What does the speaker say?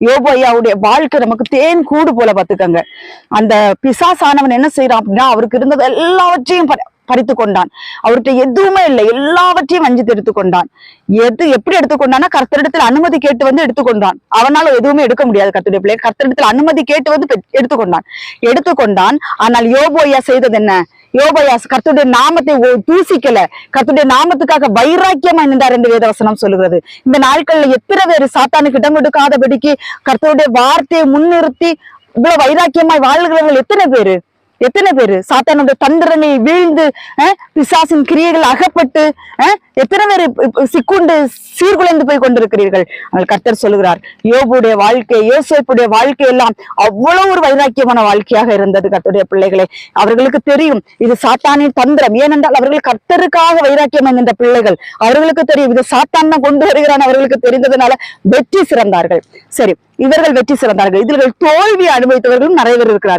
யோபையாவுடைய வாழ்க்கை நமக்கு தேன் கூடு போல பாத்துக்கங்க அந்த பிசாசானவன் என்ன செய்யறான் அப்படின்னா அவருக்கு இருந்தது எல்லாவற்றையும் பறித்து கொண்டான் அவர்கிட்ட எதுவுமே இல்லை. எல்லாவற்றையும் வஞ்சித்து எடுத்துக்கொண்டான். எது எப்படி எடுத்துக்கொண்டான்னா கர்த்தரிடத்தில் அனுமதி கேட்டு வந்து எடுத்துக்கொண்டான். அவனால எதுவுமே எடுக்க முடியாது கர்த்தருடைய பிள்ளை கர்த்தரிடத்தில் அனுமதி கேட்டு வந்து எடுத்துக்கொண்டான். எடுத்துக்கொண்டான். ஆனால் யோபோயா செய்தது என்ன? யோபையா கர்த்தருடைய நாமத்தை தூசிக்கல. கர்த்துடைய நாமத்துக்காக வைராக்கியமா நின்றார் என்று வேதவசனம் சொல்லுகிறது. இந்த நாட்கள்ல எத்தனை பேர் சாத்தானுக்கு இடம் கொடுக்காதபடிக்கு கர்த்தருடைய வார்த்தையை முன்னிறுத்தி இவ்வளவு வைராக்கியமாய் வாழ்கிறவர்கள் எத்தனை பேரு? எத்தனை பேரு? சாத்தானோட தந்திரனை வீழ்ந்து பிசாசின் கிரியைகள் அகப்பட்டு எத்தனை பேர் சிக்குண்டு சீர்குலைந்து போய் கொண்டிருக்கிறீர்கள்? அவள் கர்த்தர் சொல்லுகிறார் யோபுடைய வாழ்க்கை யோசேப்புடைய வாழ்க்கை எல்லாம் அவ்வளவு ஒரு வைராக்கியமான வாழ்க்கையாக இருந்தது கர்த்தருடைய பிள்ளைகளை. அவர்களுக்கு தெரியும் இது சாத்தானின் தந்திரம். ஏனென்றால் அவர்கள் கர்த்தருக்காக வைராக்கியம் என்கின்ற பிள்ளைகள். அவர்களுக்கு தெரியும் இது சாத்தான் கொண்டு வருகிறான் அவர்களுக்கு தெரிந்ததுனால வெற்றி சிறந்தார்கள். சரி இவர்கள் வெற்றி சிறந்தார்கள். இவர்கள் தோல்வி அனுபவித்தவர்களும் நிறைய பேர் இருக்கிறார்கள்.